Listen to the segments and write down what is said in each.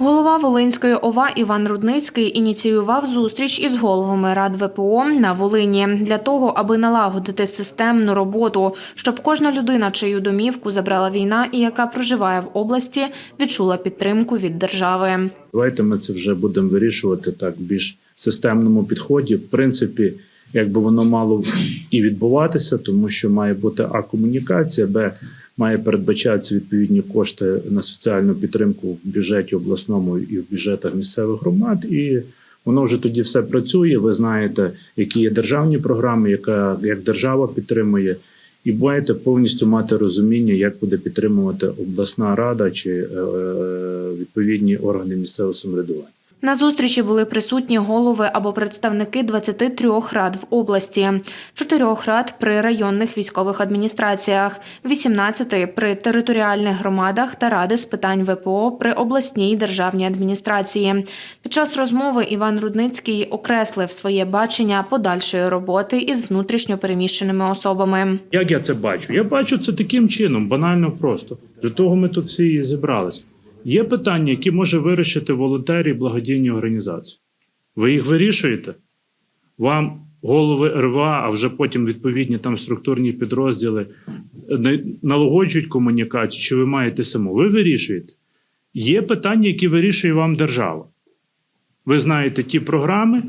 Голова Волинської ОВА Іван Рудницький ініціював зустріч із головами рад ВПО на Волині для того, аби налагодити системну роботу, щоб кожна людина, чию домівку забрала війна і яка проживає в області, відчула підтримку від держави. Давайте ми це вже будемо вирішувати так більш системному підході. В принципі, якби воно мало і відбуватися, тому що має бути а комунікація, б має передбачатися відповідні кошти на соціальну підтримку в бюджеті обласному і в бюджетах місцевих громад. І воно вже тоді все працює. Ви знаєте, які є державні програми, яка як держава підтримує. І маєте повністю мати розуміння, як буде підтримувати обласна рада чи е, відповідні органи місцевого самоврядування. На зустрічі були присутні голови або представники 23 рад в області, 4 рад при районних військових адміністраціях, 18 при територіальних громадах та ради з питань ВПО при обласній державній адміністрації. Під час розмови Іван Рудницький окреслив своє бачення подальшої роботи із внутрішньо переміщеними особами. Як я це бачу? Я бачу це таким чином, банально просто. Для того ми тут всі і зібралися. Є питання, які може вирішити волонтери і благодійні організації. Ви їх вирішуєте? Вам голови РВА, а вже потім відповідні там структурні підрозділи налагоджують комунікацію, чи ви маєте саму? Ви вирішуєте. Є питання, які вирішує вам держава. Ви знаєте ті програми,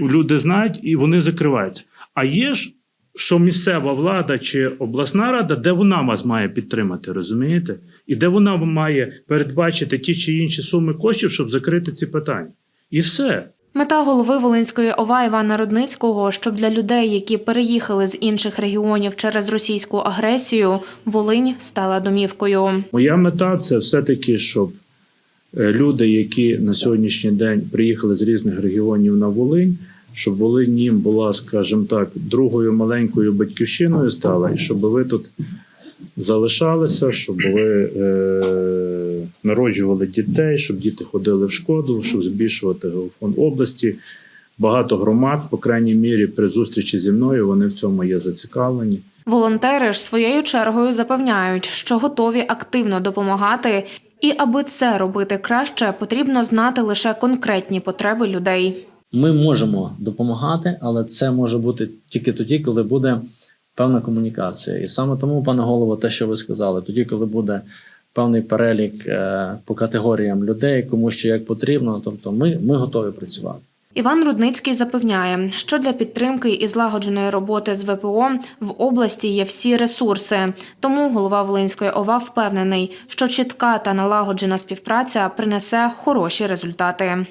люди знають, і вони закриваються. А є ж, що місцева влада чи обласна рада, де вона вас має підтримати, розумієте? І де вона має передбачити ті чи інші суми коштів, щоб закрити ці питання. І все. Мета голови Волинської ОВА Івана Рудницького, щоб для людей, які переїхали з інших регіонів через російську агресію, Волинь стала домівкою. Моя мета це все-таки, щоб е, люди, які на сьогоднішній день приїхали з різних регіонів на Волинь, щоб Волинь була, скажімо так, другою маленькою батьківщиною стала, і щоб ви тут залишалися, щоб ви е, народжували дітей, щоб діти ходили в школу, щоб збільшувати фонд області. Багато громад, по крайній мірі, при зустрічі зі мною вони в цьому є зацікавлені. Волонтери ж своєю чергою запевняють, що готові активно допомагати. І аби це робити краще, потрібно знати лише конкретні потреби людей. Ми можемо допомагати, але це може бути тільки тоді, коли буде певна комунікація. І саме тому, пане голово, те, що ви сказали, тоді, коли буде певний перелік е, по категоріям людей, кому що як потрібно, тобто ми, ми готові працювати. Іван Рудницький запевняє, що для підтримки і злагодженої роботи з ВПО в області є всі ресурси. Тому голова Волинської ОВА впевнений, що чітка та налагоджена співпраця принесе хороші результати.